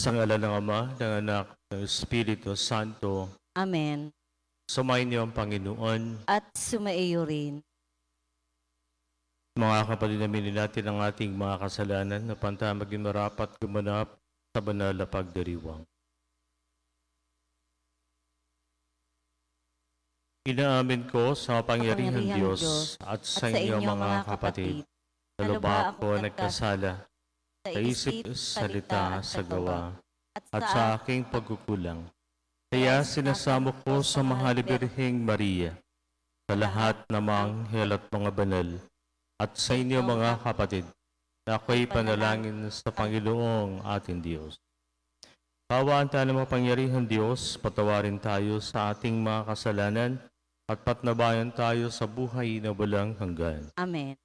Sa ngala ng Ama, ng Anak, ng Espiritu Santo, Amen. sumayin niyo ang Panginoon. At sumaiyo rin. Mga kapatid namin natin ang ating mga kasalanan na panta maging marapat gumanap sa banal na pagdiriwang. Inaamin ko sa Makapangyarihan Diyos, Diyos at sa inyo mga kapatid, na ano lubha ako nagkasala sa isip, salita, sa gawa, at sa aking pagkukulang. Kaya sinasamo ko sa mahal Birheng Maria, sa lahat ng mga anghel at mga banal, at sa inyo mga kapatid, na ako'y panalangin sa Panginoong ating Diyos. Kawaan tayo ng mapangyarihan Diyos, patawarin tayo sa ating mga kasalanan, at patnabayan tayo sa buhay na walang hanggan. Amen.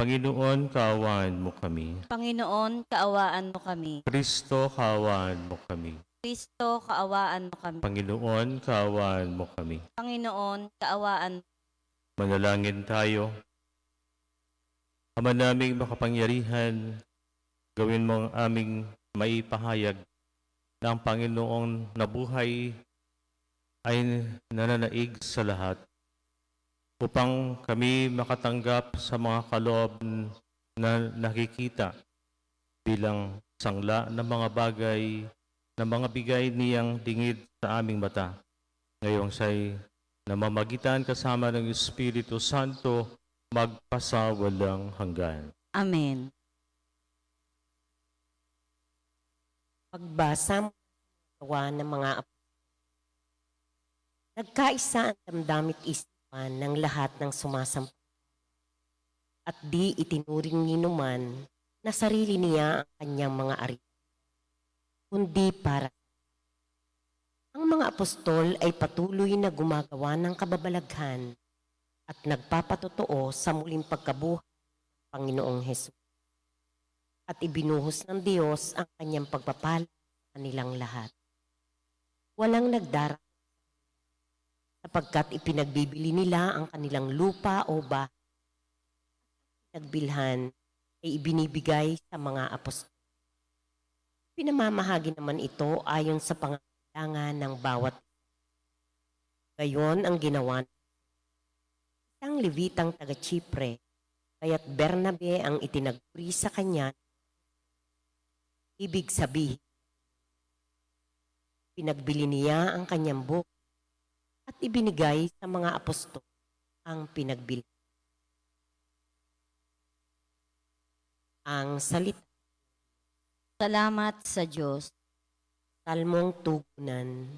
Panginoon, kaawaan mo kami. Panginoon, kaawaan mo kami. Kristo, kaawaan mo kami. Kristo, kaawaan mo kami. Panginoon, kaawaan mo kami. Panginoon, kaawaan mo. Manalangin tayo. Ama naming makapangyarihan, gawin mo ang aming maipahayag na ang Panginoong nabuhay ay nananaig sa lahat upang kami makatanggap sa mga kaloob na nakikita bilang sangla ng mga bagay na mga bigay niyang dingid sa aming mata. Ngayong siya'y namamagitan kasama ng Espiritu Santo magpasawalang hanggan. Amen. Pagbasa mo ng mga apostol. Nagkaisa ang damdamit isipan ng lahat ng sumasampay. At di itinuring ni numan na sarili niya ang kanyang mga ari. Kundi para ang mga apostol ay patuloy na gumagawa ng kababalaghan at nagpapatotoo sa muling pagkabuhay ng Panginoong Hesus at ibinuhos ng Diyos ang kanyang pagpapala sa kanilang lahat. Walang nagdara sapagkat ipinagbibili nila ang kanilang lupa o bahay. Nagbilhan ay ibinibigay sa mga apostol. Pinamamahagi naman ito ayon sa pangangailangan ng bawat. Gayon ang ginawa ng isang Levitang taga-Chipre, kaya't Bernabe ang itinaguri sa kanya Ibig sabihin, pinagbili niya ang kanyang book at ibinigay sa mga apostol ang pinagbili. Ang salita, Salamat sa Diyos. salmong tugunan.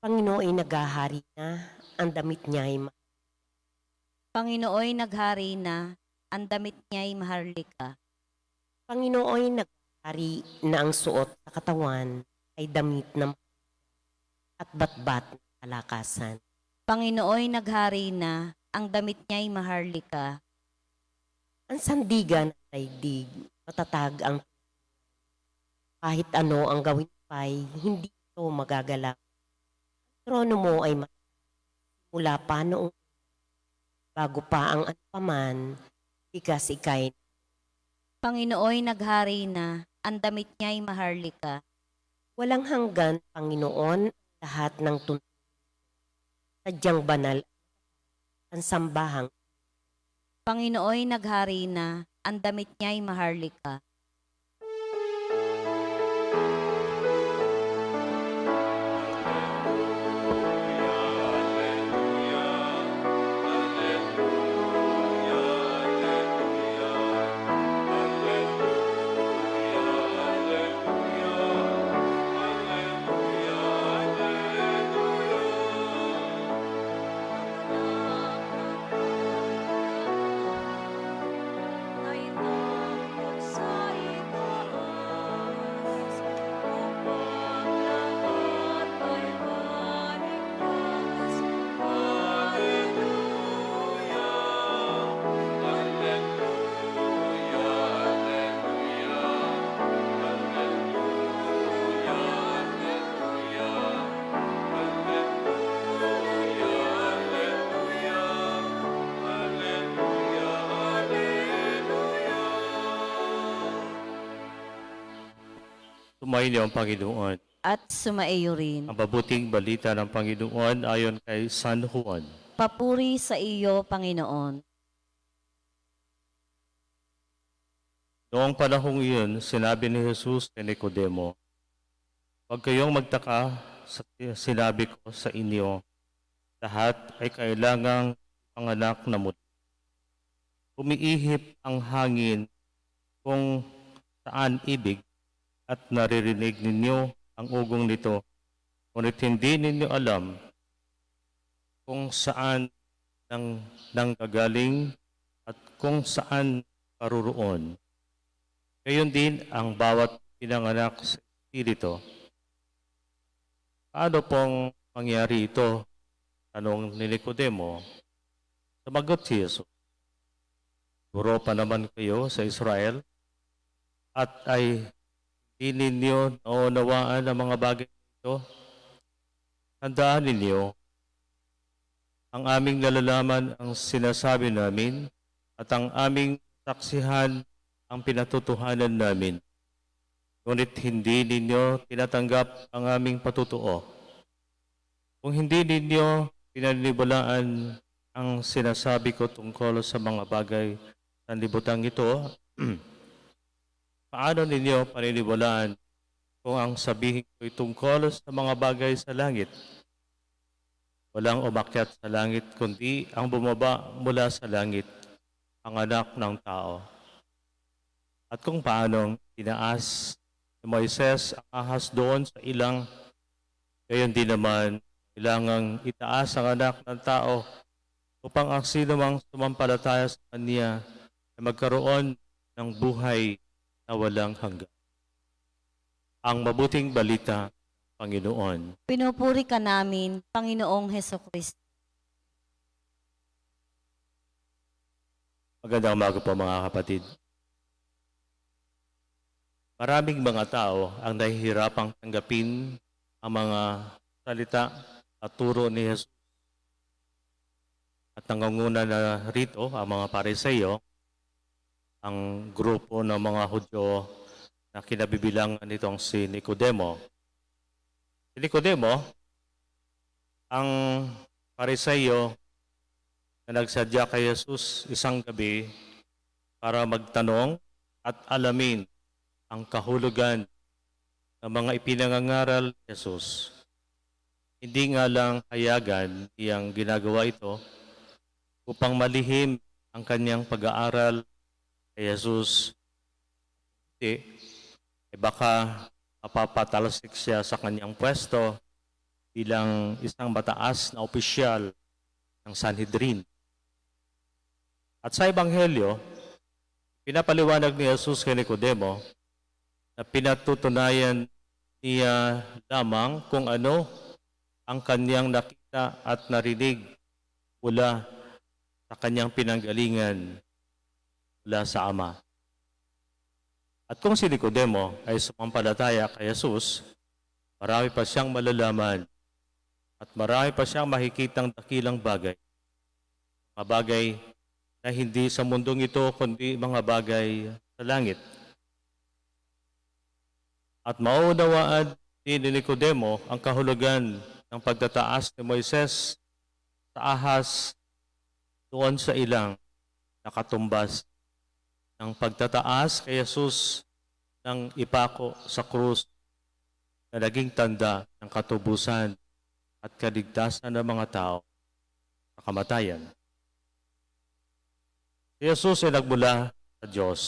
Panginoon ay naghahari na, ang damit niya ay ma- Panginooy naghari na, ang damit niya'y maharlika. Panginoon ay naghahari na ang suot sa katawan ay damit ng at batbat kalakasan. Panginooy naghari na, ang damit niya'y maharlika. Ang sandigan ng daigdig, matatag ang kahit ano ang gawin pa'y hindi ito magagalaw. Ang trono mo ay mula pa noong bago pa ang ano paman, ikas ikay. Panginooy naghari na, ang damit niya'y maharlika. Walang hanggan, Panginoon, lahat ng tun sadyang banal ang sambahang Panginooy naghari na, ang damit niya'y maharlika. Sumayin ang Panginoon. at sumaiyo rin. Ang mabuting balita ng Panginoon ayon kay San Juan. Papuri sa iyo, Panginoon. Noong panahong iyon, sinabi ni Jesus kay Nicodemo, Huwag kayong magtaka sa sinabi ko sa inyo, lahat ay kailangang panganak na muli. Umiihip ang hangin kung saan ibig at naririnig ninyo ang ugong nito, ngunit hindi ninyo alam kung saan nang nanggagaling at kung saan paruroon. Gayon din ang bawat pinanganak sa Espiritu. Paano pong mangyari ito? Tanong ni Nicodemo. Sumagot si Jesus. Guro pa naman kayo sa Israel at ay hindi ninyo naunawaan ang mga bagay ito. Tandaan ninyo, ang aming nalalaman ang sinasabi namin at ang aming saksihan ang pinatutuhanan namin. Ngunit hindi ninyo tinatanggap ang aming patutuo. Kung hindi ninyo pinaniwalaan ang sinasabi ko tungkol sa mga bagay sa libutang ito, paano ninyo paniniwalaan kung ang sabihin ko'y tungkol sa mga bagay sa langit? Walang umakyat sa langit, kundi ang bumaba mula sa langit, ang anak ng tao. At kung paanong tinaas ni Moises ang ahas doon sa ilang, gayon din naman, kailangang itaas ang anak ng tao upang ang sino mang sumampalataya sa Kanya ay magkaroon ng buhay na walang hanggan. Ang mabuting balita, Panginoon. Pinupuri ka namin, Panginoong Heso Kristo. Magandang umaga po mga kapatid. Maraming mga tao ang nahihirapang tanggapin ang mga salita at turo ni Jesus. At nangunguna na rito ang mga pariseyo, ang grupo ng mga Hudyo na kinabibilangan nitong si Nicodemo. Si Nicodemo, ang pariseyo na nagsadya kay Jesus isang gabi para magtanong at alamin ang kahulugan ng mga ipinangangaral ni Jesus. Hindi nga lang hayagan niyang ginagawa ito upang malihim ang kanyang pag-aaral kay Jesus. Hindi, eh baka mapapatalsik siya sa kanyang pwesto bilang isang mataas na opisyal ng Sanhedrin. At sa Ebanghelyo, pinapaliwanag ni Jesus kay Nicodemo na pinatutunayan niya lamang kung ano ang kanyang nakita at narinig mula sa kanyang pinanggalingan mula sa Ama. At kung si Nicodemo ay sumampalataya kay Jesus, marami pa siyang malalaman at marami pa siyang makikitang dakilang bagay. Mga bagay na hindi sa mundong ito, kundi mga bagay sa langit. At maunawaan ni Nicodemo ang kahulugan ng pagtataas ni Moises sa ahas doon sa ilang nakatumbas ng pagtataas kay Jesus ng ipako sa krus na naging tanda ng katubusan at kaligtasan ng mga tao sa kamatayan. Si Jesus ay nagmula sa Diyos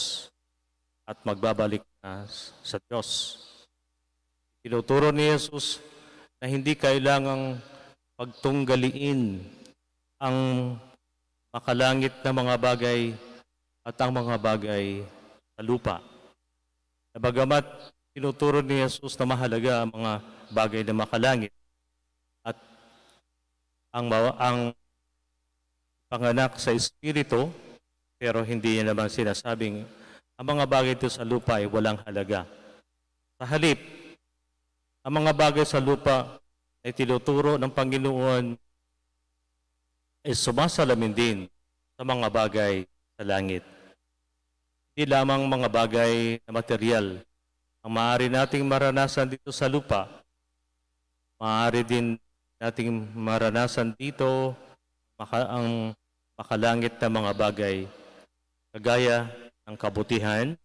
at magbabalik na sa Diyos. Tinuturo ni Jesus na hindi kailangang pagtunggaliin ang makalangit na mga bagay at ang mga bagay sa lupa. Bagamat tinuturo ni Jesus na mahalaga ang mga bagay na makalangit at ang, ang panganak sa Espiritu, pero hindi niya naman sinasabing ang mga bagay ito sa lupa ay walang halaga. Sa halip, ang mga bagay sa lupa ay tinuturo ng Panginoon ay sumasalamin din sa mga bagay sa langit. Hindi lamang mga bagay na material, ang maaari nating maranasan dito sa lupa, maaari din nating maranasan dito maka, ang makalangit na mga bagay, kagaya ng kabutihan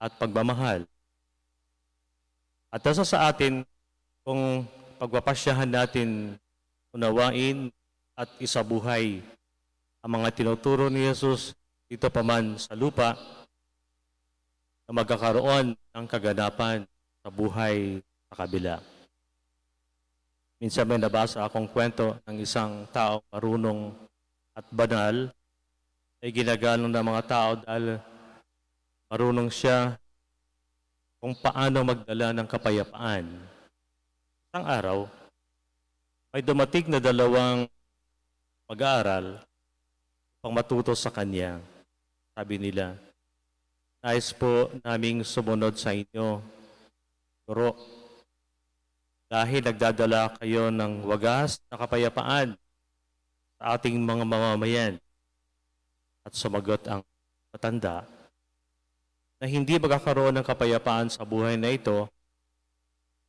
at pagmamahal. At nasa sa atin kung pagpapasyahan natin unawain at isabuhay ang mga tinuturo ni Jesus dito pa man sa lupa na magkakaroon ng kaganapan sa buhay sa kabila. Minsan may nabasa akong kwento ng isang tao marunong at banal ay ginagalang ng mga tao dahil marunong siya kung paano magdala ng kapayapaan. Isang araw, may dumating na dalawang mag-aaral upang matuto sa kanya. Sabi nila, Nais po naming sumunod sa inyo. Guro, dahil nagdadala kayo ng wagas na kapayapaan sa ating mga mamamayan. At sumagot ang matanda na hindi magkakaroon ng kapayapaan sa buhay na ito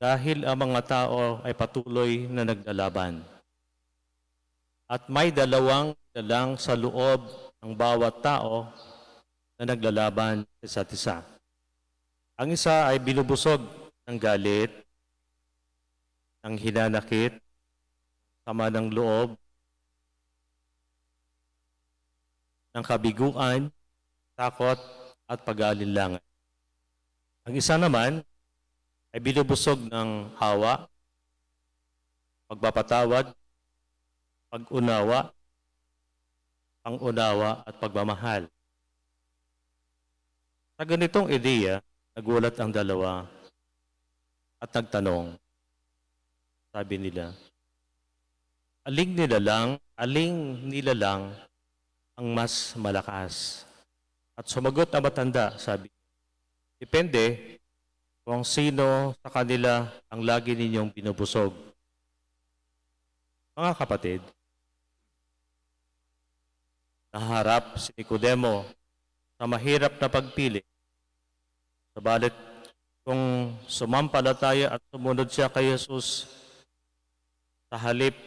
dahil ang mga tao ay patuloy na naglalaban. At may dalawang dalang sa loob ng bawat tao na naglalaban sa isa't isa. Ang isa ay binubusog ng galit, ng hinanakit, sama ng loob, ng kabiguan, takot, at pag-aalinlangan. Ang isa naman ay binubusog ng hawa, pagpapatawad, pag-unawa, pangunawa at pagmamahal. Sa ganitong ideya, nagulat ang dalawa at nagtanong. Sabi nila, aling nila lang, aling nila lang ang mas malakas? At sumagot ang matanda, sabi, depende kung sino sa kanila ang lagi ninyong binubusog. Mga kapatid, naharap si Nicodemo sa mahirap na pagpili. Sabalit, kung sumampalataya at sumunod siya kay Jesus sa halip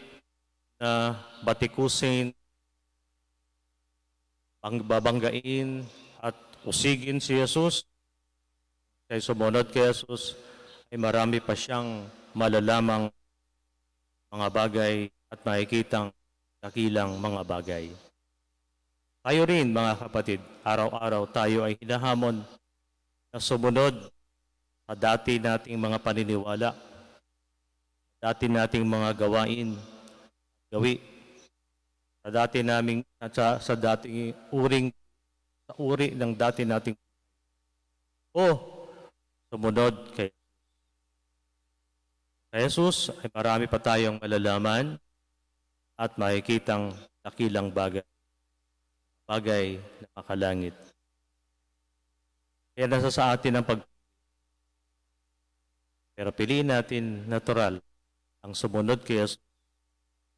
na batikusin, pangbabanggain at usigin si Jesus, kay sumunod kay Jesus, ay marami pa siyang malalamang mga bagay at makikitang dakilang mga bagay. Tayo rin, mga kapatid, araw-araw tayo ay hinahamon na sumunod sa dati nating mga paniniwala, dati nating mga gawain, gawi, sa dati naming, sa, sa dating uring, sa uri ng dati nating o sumunod kay kay Jesus ay marami pa tayong malalaman at makikitang dakilang bagay bagay na makalangit. Kaya nasa sa atin ang pag... Pero piliin natin natural ang sumunod kay Jesus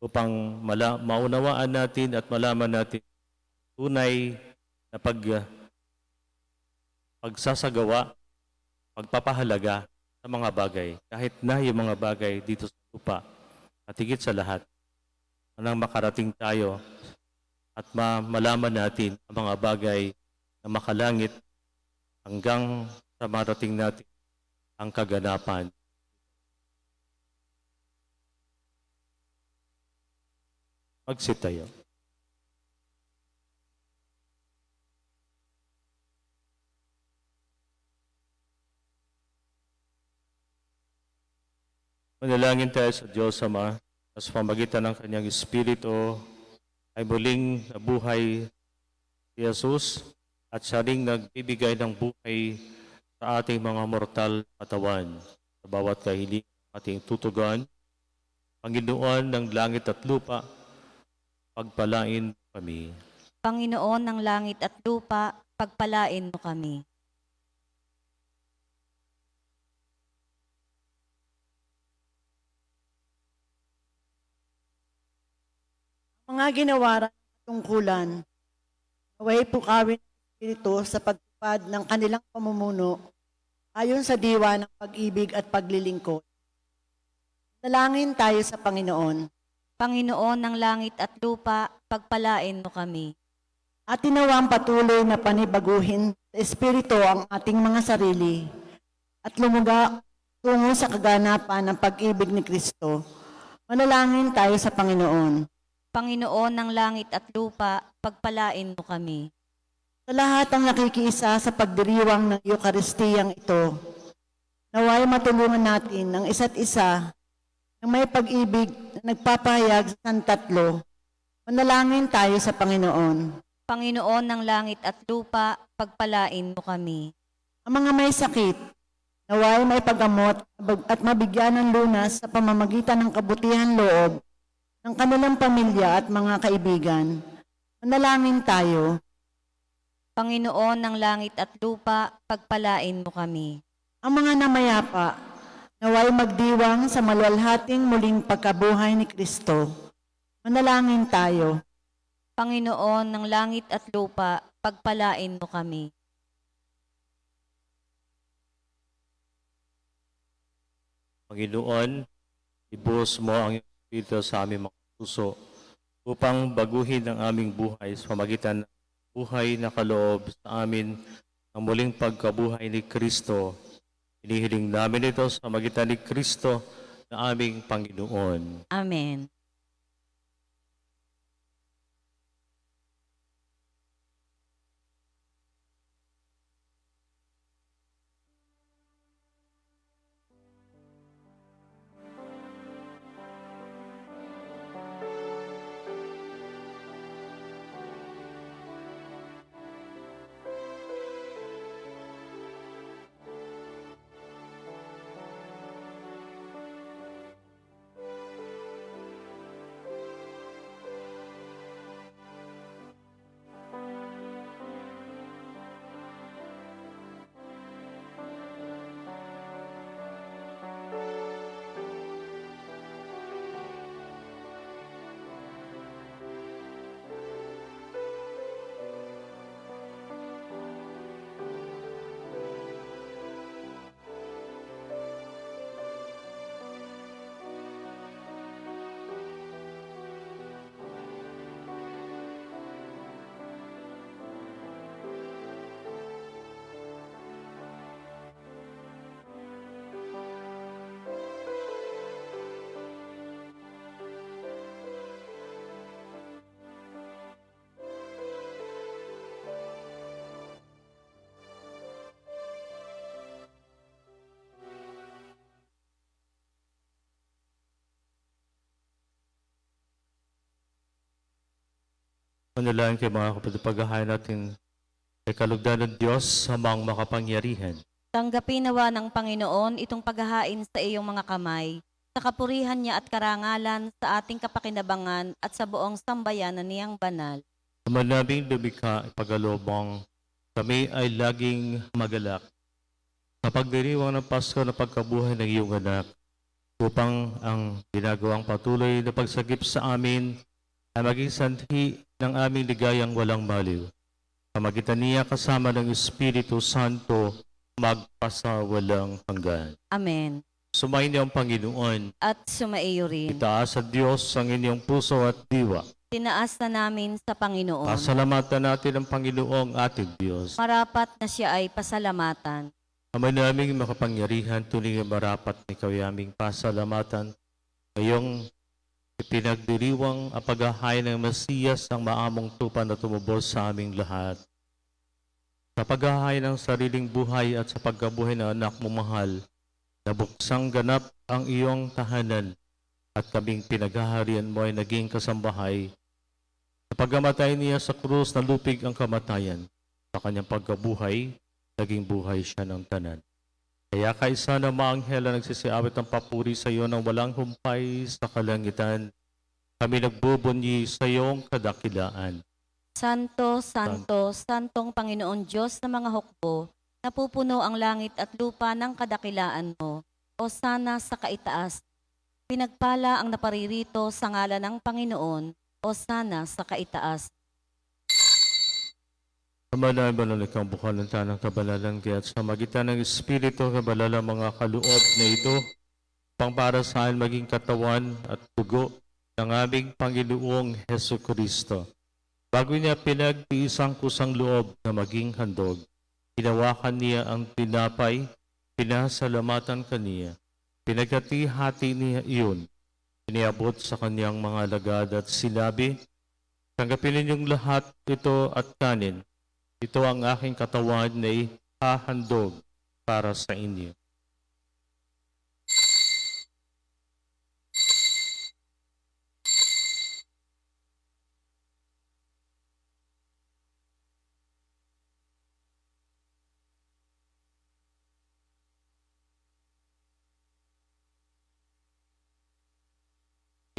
upang mala, maunawaan natin at malaman natin tunay na pag, pagsasagawa, pagpapahalaga sa mga bagay. Kahit na yung mga bagay dito sa lupa at higit sa lahat, nang makarating tayo at ma- malaman natin ang mga bagay na makalangit hanggang sa marating natin ang kaganapan. Magsit tayo. Manalangin tayo sa Diyos Ama sa pamagitan ng Kanyang Espiritu ay muling nabuhay si Jesus at siya ring nagbibigay ng buhay sa ating mga mortal katawan. Sa bawat kahiling ating tutugan, Panginoon ng langit at lupa, pagpalain kami. Panginoon ng langit at lupa, pagpalain mo kami. Mga ginawaran tungkulan, naway pukawin ng Espiritu sa pagtupad ng kanilang pamumuno ayon sa diwa ng pag-ibig at paglilingkod. Dalangin tayo sa Panginoon Panginoon ng langit at lupa, pagpalain mo kami. at tinawang patuloy na panibaguhin sa Espiritu ang ating mga sarili at lumuga tungo sa kaganapan ng pag-ibig ni Kristo. Manalangin tayo sa Panginoon. Panginoon ng langit at lupa, pagpalain mo kami. Sa lahat ng nakikiisa sa pagdiriwang ng Eukaristiyang ito, naway matulungan natin ang isa't isa ng may pag-ibig na nagpapahayag sa santatlo. Manalangin tayo sa Panginoon. Panginoon ng langit at lupa, pagpalain mo kami. Ang mga may sakit, naway may paggamot at mabigyan ng lunas sa pamamagitan ng kabutihan loob ng kanilang pamilya at mga kaibigan. Manalangin tayo. Panginoon ng langit at lupa, pagpalain mo kami. ang mga namayapa, naway magdiwang sa maluwalhating muling pagkabuhay ni Kristo. Manalangin tayo. Panginoon ng langit at lupa, pagpalain mo kami. Panginoon, ibuhos mo ang iyong Espiritu sa aming mga puso upang baguhin ang aming buhay sa pamagitan ng buhay na kaloob sa amin ang muling pagkabuhay ni Kristo. Inihiling namin ito sa magitan ni Kristo na aming Panginoon. Amen. Manalangin kayo mga kapatid, paghahain natin kay kalugdan ng Diyos sa mga makapangyarihan. Tanggapin nawa ng Panginoon itong paghahain sa iyong mga kamay, sa kapurihan niya at karangalan sa ating kapakinabangan at sa buong sambayanan niyang banal. Naman naming lumikha pagalobong kami ay laging magalak sa pagdiriwang ng Pasko na pagkabuhay ng iyong anak upang ang ginagawang patuloy na pagsagip sa amin ay maging sanhi ng aming ligayang walang maliw. Pamagitan niya kasama ng Espiritu Santo magpasawalang hanggan. Amen. Sumayin niyo ang Panginoon. At sumaiyo rin. Itaas sa Diyos ang inyong puso at diwa. Tinaas na namin sa Panginoon. Pasalamatan natin ang Panginoong ating Diyos. Marapat na siya ay pasalamatan. Ama naming makapangyarihan, tuloy marapat ni kayaming pasalamatan. Ngayong ipinagdiriwang ang paghahay ng Mesiyas ang maamong tupa na tumubos sa aming lahat. Sa paghahay ng sariling buhay at sa pagkabuhay ng anak mo mahal, nabuksang ganap ang iyong tahanan at kaming pinaghaharian mo ay naging kasambahay. Sa pagkamatay niya sa krus, nalupig ang kamatayan. Sa kanyang pagkabuhay, naging buhay siya ng tanan. Kaya kaisa ng mga anghel na nagsisiawit ng papuri sa iyo ng walang humpay sa kalangitan, kami nagbubunyi sa iyong kadakilaan. Santo, Santo, Santong Panginoon Diyos ng mga hukbo, napupuno ang langit at lupa ng kadakilaan mo. O sana sa kaitaas. Pinagpala ang naparirito sa ngala ng Panginoon. O sana sa kaitaas. Sa Ama na banal kang bukal ng tanang kabalalan kaya sa magitan ng Espiritu kabalala mga kaloob na ito pang para sa amin maging katawan at dugo ng aming Panginoong Heso Kristo. Bago niya pinagtiisang kusang loob na maging handog, hinawakan niya ang tinapay, pinasalamatan kaniya, pinagkati-hati niya iyon, iniabot sa kanyang mga lagad at sinabi, Tanggapin ninyong lahat ito at kanin. Ito ang aking katawan na ihahandog para sa inyo.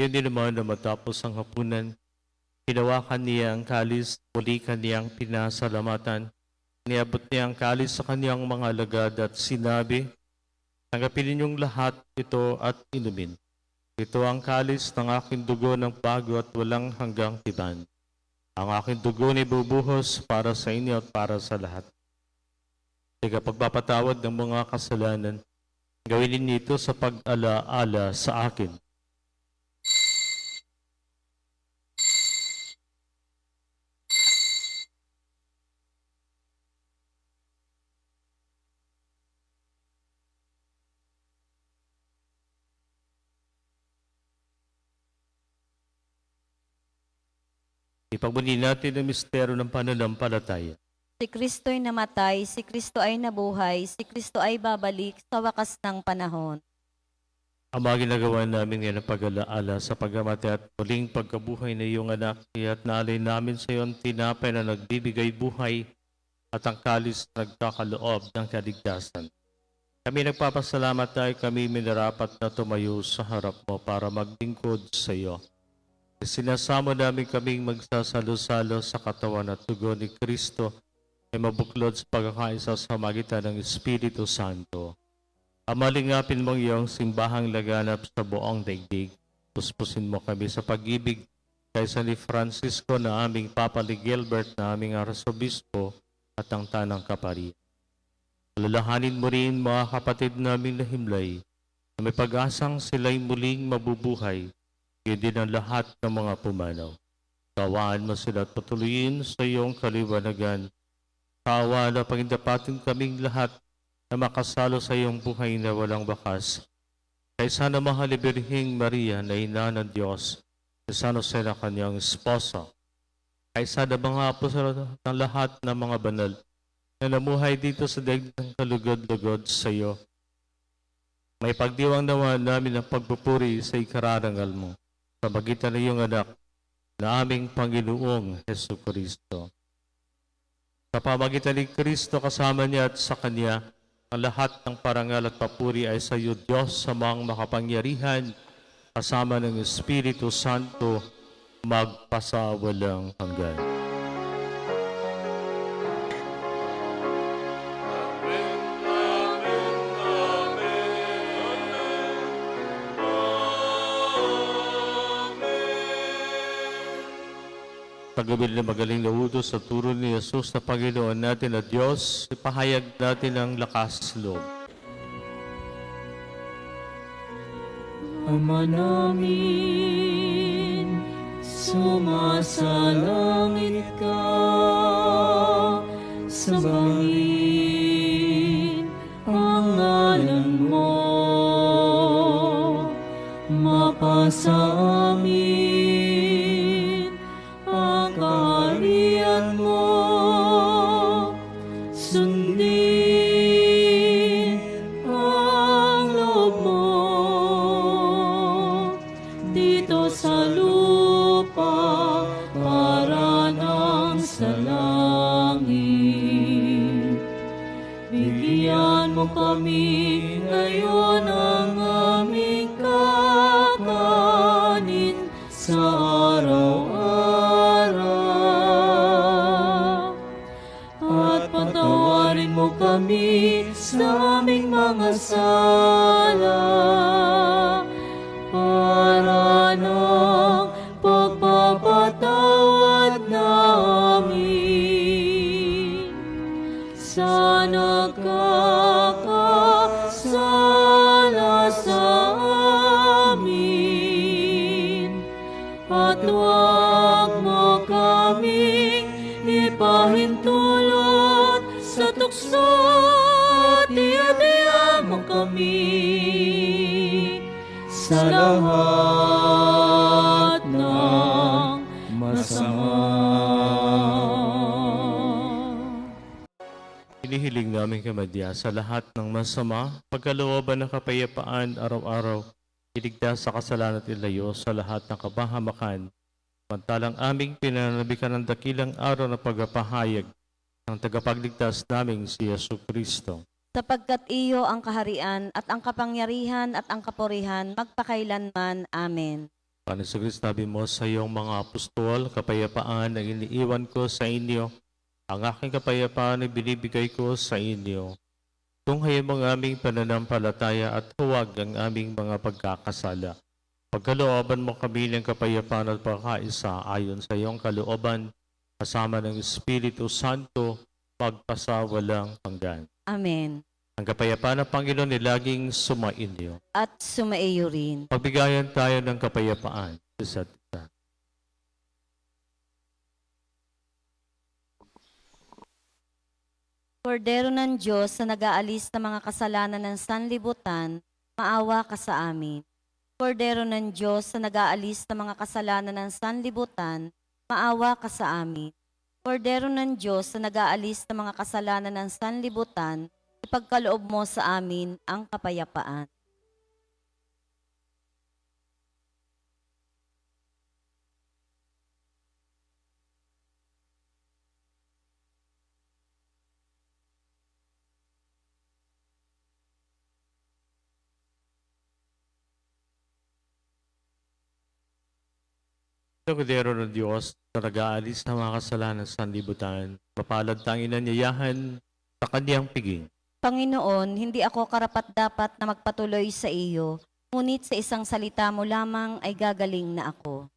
Yun din naman na matapos ang hapunan, hinawakan niya ang kalis, muli kaniyang pinasalamatan. Niabot niya ang kalis sa kaniyang mga alagad at sinabi, Tanggapin ninyong lahat ito at inumin. Ito ang kalis ng aking dugo ng bago at walang hanggang tiban. Ang aking dugo ni bubuhos para sa inyo at para sa lahat. Teka pagpapatawad ng mga kasalanan, gawin ninyo ito sa pag-ala-ala sa akin. Ipagbuni natin ang misteryo ng pananampalataya. Si Kristo'y namatay, si Kristo ay nabuhay, si Kristo ay babalik sa wakas ng panahon. Ang mga ginagawa namin ngayon ang pag-alaala sa pagkamatay at muling pagkabuhay na iyong anak, kaya't naalay namin sa iyo ang tinapay na nagbibigay buhay at ang kalis na nagkakaloob ng kaligtasan. Kami nagpapasalamat dahil kami minarapat na tumayo sa harap mo para maglingkod sa iyo. Sinasamo namin kaming magsasalo-salo sa katawan at tugon ni Kristo ay mabuklod sa pagkakaisa sa magitan ng Espiritu Santo. Amalingapin mong iyong simbahang laganap sa buong daigdig. Puspusin mo kami sa pag-ibig kaysa ni Francisco na aming Papa ni Gilbert na aming arsobispo at ang tanang kapari. Alalahanin mo rin mga kapatid naming na himlay na may pag-asang sila'y muling mabubuhay, yun din ang lahat ng mga pumanaw. Kawaan mo sila at patuloyin sa iyong kaliwanagan. Kawa na pagindapatin kaming lahat na makasalo sa iyong buhay na walang bakas. Kay sana mahal Birhing Maria na ina ng Diyos, na sana sa na kanyang esposa. Kay sana mga apostol ng lahat ng mga banal na namuhay dito sa daigdig ng kalugod-lugod sa iyo. May pagdiwang nawa namin ang pagpupuri sa ikararangal mo sa magitan ng iyong anak na aming Panginoong Heso Kristo. Sa pamagitan ni Kristo kasama niya at sa Kanya, ang lahat ng parangal at papuri ay sa iyo, Diyos, sa mga makapangyarihan, kasama ng Espiritu Santo, magpasawalang hanggan. Tagabil na magaling na utos sa turo ni Jesus na Panginoon natin at Diyos, ipahayag natin ang lakas loob. Ama namin, sumasalangit karanong pagpapatawad namin. Sana kakasala sa amin at huwag mo kaming ipahintulot sa tukso at iadya mo kami. Salamat. Namin kamadya sa lahat ng masama, pagkalooban ng kapayapaan araw-araw, iligtas sa kasalanan at ilayo sa lahat ng kabahamakan, Mantalang aming pinananabikan ng dakilang araw na pagpapahayag ng tagapagligtas naming si Yesu Kristo. Sapagkat iyo ang kaharian at ang kapangyarihan at ang kapurihan magpakailanman. Amen. Paano sa Kristo sabi mo sa iyong mga apostol, kapayapaan ang iniiwan ko sa inyo, ang aking kapayapaan ay binibigay ko sa inyo. Tunghayin mo ang aming pananampalataya at huwag ang aming mga pagkakasala. Pagkalooban mo kami ng kapayapaan at pagkaisa ayon sa iyong kalooban, kasama ng Espiritu Santo, magpasawalang hanggan. Amen. Ang kapayapaan ng Panginoon ay laging sumainyo. At sumaiyo rin. Pagbigayan tayo ng kapayapaan sa isa't isa. Kordero ng Diyos na nag-aalis ng mga kasalanan ng sanlibutan, maawa ka sa amin. Kordero ng Diyos na nag-aalis ng mga kasalanan ng sanlibutan, maawa ka sa amin. Kordero ng Diyos na nag-aalis ng mga kasalanan ng sanlibutan, ipagkaloob mo sa amin ang kapayapaan. Ito kudero ng Diyos na nag-aalis ng mga kasalanan sa libutan, mapalad tangin na niyayahan sa kanyang piging. Panginoon, hindi ako karapat-dapat na magpatuloy sa iyo, ngunit sa isang salita mo lamang ay gagaling na ako.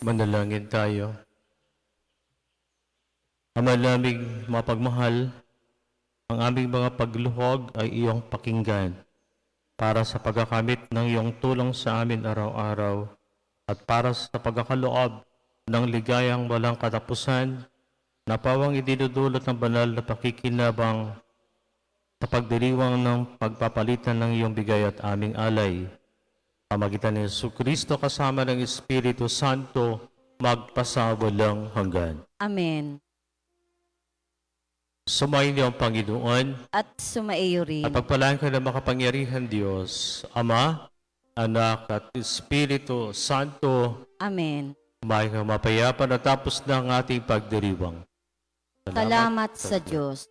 Manalangin tayo. Ama naming mapagmahal, ang aming mga pagluhog ay iyong pakinggan para sa pagkakamit ng iyong tulong sa amin araw-araw at para sa pagkakaloob ng ligayang walang katapusan na pawang idinudulot ng banal na pakikinabang sa pagdiriwang ng pagpapalitan ng iyong bigay at aming alay. Pamagitan ni Yesu Kristo kasama ng Espiritu Santo, magpasawalang hanggan. Amen. Sumayin niyo ang Panginoon At sumaiyo rin. at pagpalaan ka ng makapangyarihan Diyos, Ama, Anak at Espiritu Santo, Amen. ka mapayapa na tapos na ang ating pagdiriwang. Salamat sa Diyos.